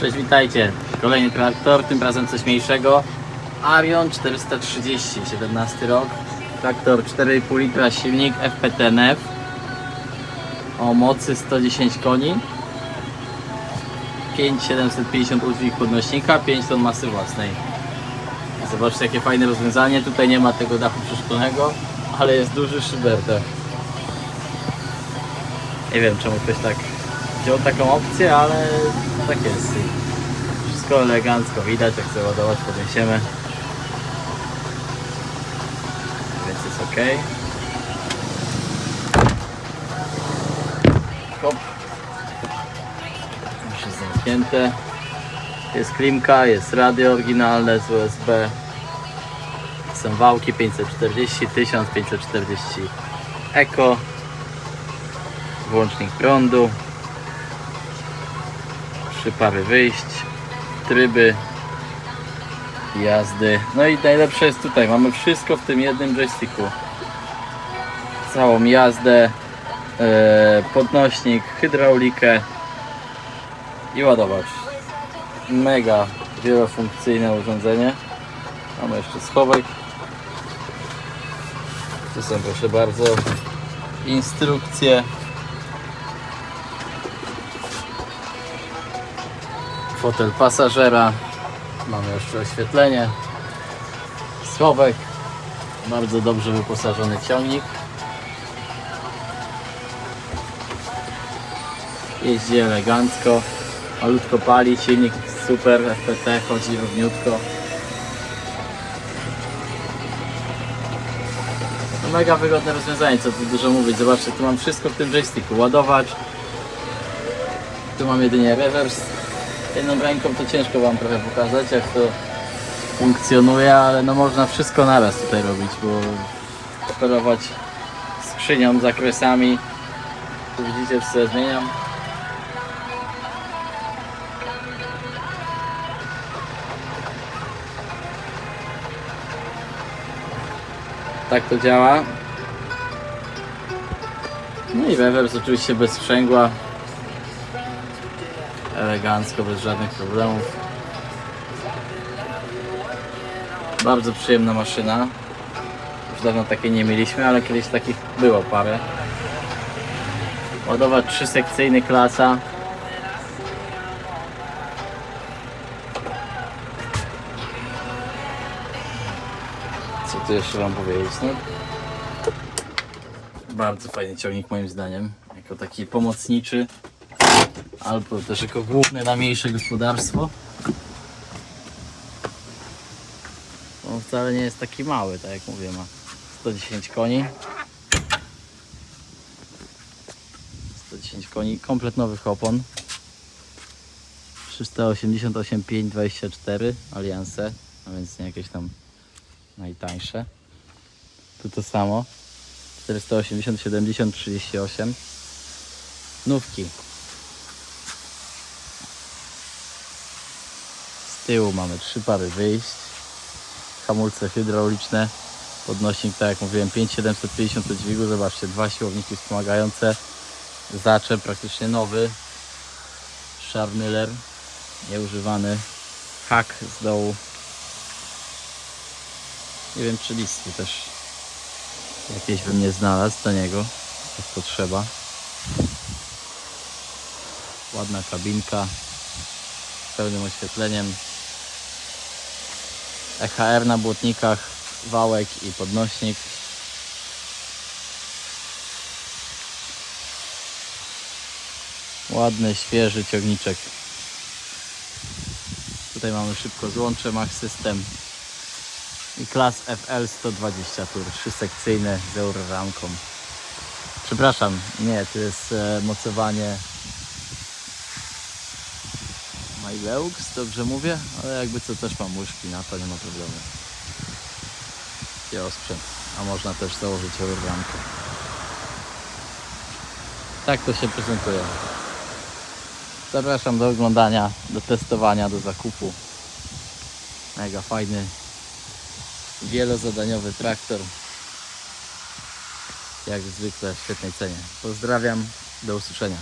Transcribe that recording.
Cześć, witajcie. Kolejny traktor, tym razem coś mniejszego. Arion 430, 17 rok. Traktor 4,5 litra, silnik FPTNF o mocy 110 koni. 5750 udźwig podnośnika, 5 ton masy własnej. Zobaczcie jakie fajne rozwiązanie. Tutaj nie ma tego dachu przeszklonego, ale jest duży szybertek. Nie wiem czemu ktoś tak wziął taką opcję, ale tak jest. Wszystko elegancko widać, jak chcę ładować, podniesiemy. Więc jest ok. Hop. Już jest zamknięte. Jest klimka, jest radio oryginalne z USB. Są wałki 540, 1540 Eco. Włącznik prądu. Trzy pary wyjść. Tryby jazdy. No i najlepsze jest tutaj, mamy wszystko w tym jednym joysticku. Całą jazdę, e, podnośnik, hydraulikę i ładowacz. Mega wielofunkcyjne urządzenie. Mamy jeszcze schowek. Tu są proszę bardzo instrukcje. Fotel pasażera. Mamy jeszcze oświetlenie. Schowek. Bardzo dobrze wyposażony ciągnik. Jeździ elegancko. Malutko pali, silnik super, FPT chodzi równiutko. No mega wygodne rozwiązanie, co tu dużo mówić. Zobaczcie, tu mam wszystko w tym joysticku. Ładowacz. Tu mam jedynie rewers. Jedną ręką to ciężko Wam trochę pokazać, jak to funkcjonuje, ale no można wszystko naraz tutaj robić, bo operować skrzynią, zakresami. Tu widzicie, wszystko zmieniam. Tak to działa. No i rewers oczywiście bez sprzęgła. Elegancko, bez żadnych problemów. Bardzo przyjemna maszyna. Już dawno takiej nie mieliśmy, ale kiedyś takich było parę. Ładowacz trzysekcyjny klasa. Co tu jeszcze wam powiedzieć? No, bardzo fajny ciągnik moim zdaniem. Jako taki pomocniczy. Albo też jako główny na mniejsze gospodarstwo. On wcale nie jest taki mały, tak jak mówię, ma 110 koni. 110 koni, komplet nowych opon. 388 524 Alianse, a więc nie jakieś tam najtańsze. Tu to samo. 480 70 38 Nówki. Tyłu mamy trzy pary wyjść. Hamulce hydrauliczne. Podnośnik, tak jak mówiłem, 5750 dźwigu. Zobaczcie, dwa siłowniki wspomagające. Zaczep praktycznie nowy. Scharmüller. Nieużywany. Hak z dołu. Nie wiem, czy listy też jakieś bym nie znalazł do niego. Jak potrzeba. Ładna kabinka z pełnym oświetleniem. EHR na błotnikach, wałek i podnośnik. Ładny, świeży ciągniczek. Tutaj mamy szybko złącze Mach System i klas FL 120 tur, trzysekcyjny z euroramką. Przepraszam, nie, to jest e, mocowanie Mileux, dobrze mówię, ale jakby co też mam łyżki na to, nie ma problemu. I osprzęt, a można też założyć euroramkę. Tak to się prezentuje. Zapraszam do oglądania, do testowania, do zakupu. Mega fajny, wielozadaniowy traktor. Jak zwykle w świetnej cenie. Pozdrawiam, do usłyszenia.